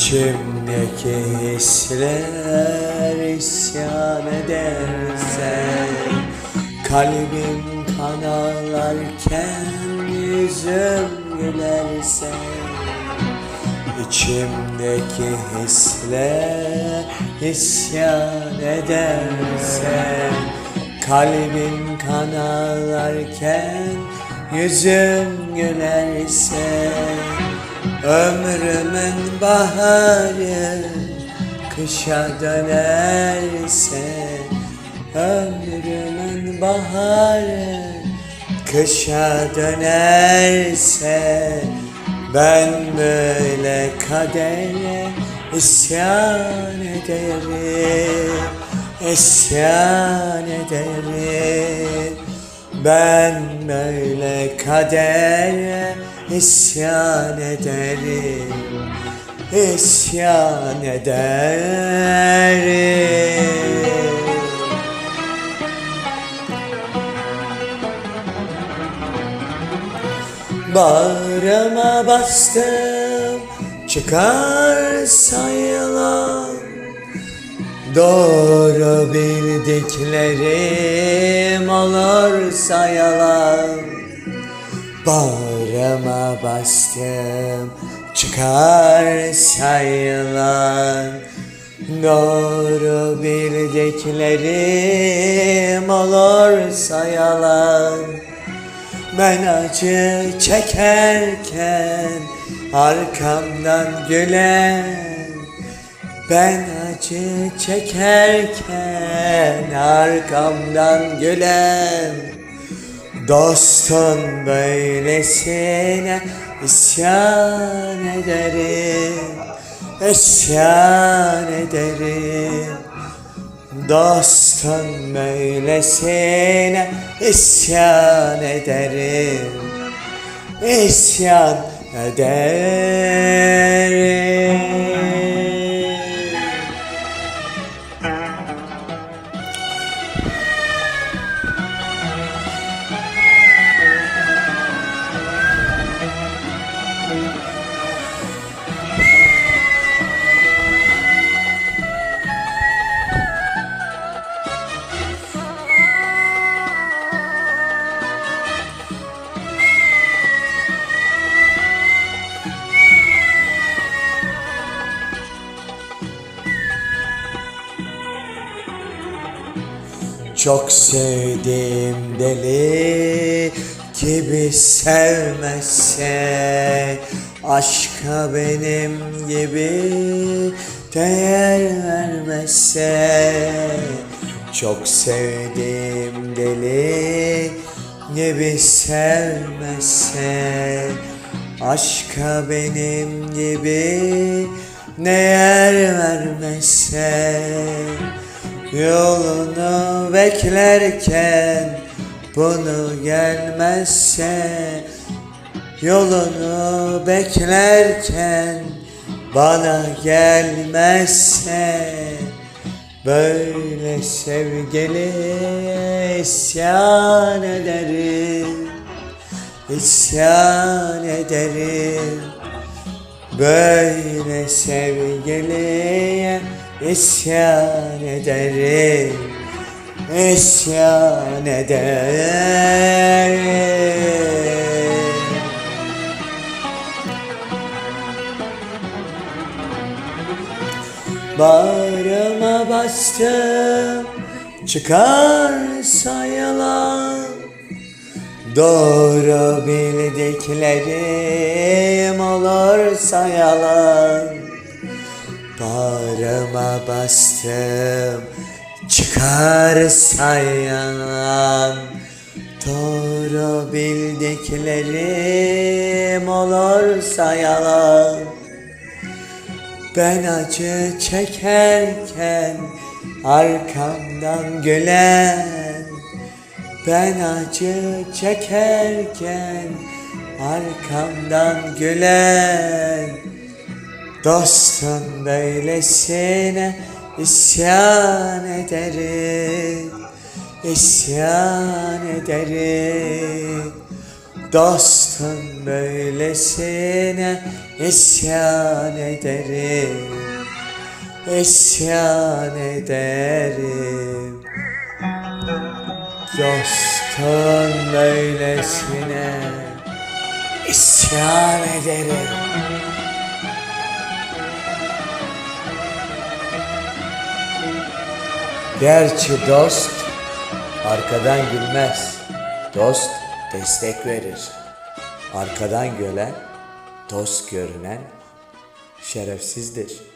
İçimdeki hisler isyan ederse Kalbim kan ağlarken yüzüm gülerse İçimdeki hisler isyan ederse Kalbim kan ağlarken yüzüm gülerse Ömrümün baharı kışa dönerse Ömrümün baharı kışa dönerse Ben böyle kadere isyan ederim İsyan ederim. Ben böyle kadere isyan ederim İsyan ederim. Bağrıma bastım çıkar sayılan. Doğru bildiklerim olursa yalan Bağrıma bastım çıkar sayılan Doğru bildiklerim olursa yalan ben acı çekerken arkamdan gülen Ben acı çekerken arkamdan gülen Dostun böylesine isyan ederim İsyan ederim. Dostun böylesine isyan ederim İsyan ederim Çok sevdiğim deli gibi sevmezse Aşka benim gibi değer vermezse. Çok sevdiğim deli gibi sevmezse Aşka benim gibi değer vermezse Yolunu beklerken bunu gelmezse Yolunu beklerken bana gelmezse Böyle sevgili isyan ederim İsyan ederim. Böyle sevgiliye isyan ederim İsyan ederim. Bağrıma bastım çıkar sayılan. Doğru bildiklerim olursa yalan Bağrıma bastım çıkarsa yalan. Doğru bildiklerim olursa yalan. Ben acı çekerken arkamdan gülen. Ben acı çekerken arkamdan gülen Dostun böylesine isyan ederim İsyan ederim. Dostun böylesine isyan ederim İsyan ederim. Dostun böylesine isyan ederim Gerçi dost arkadan gülmez. Dost destek verir. Arkadan gören, dost görünen şerefsizdir.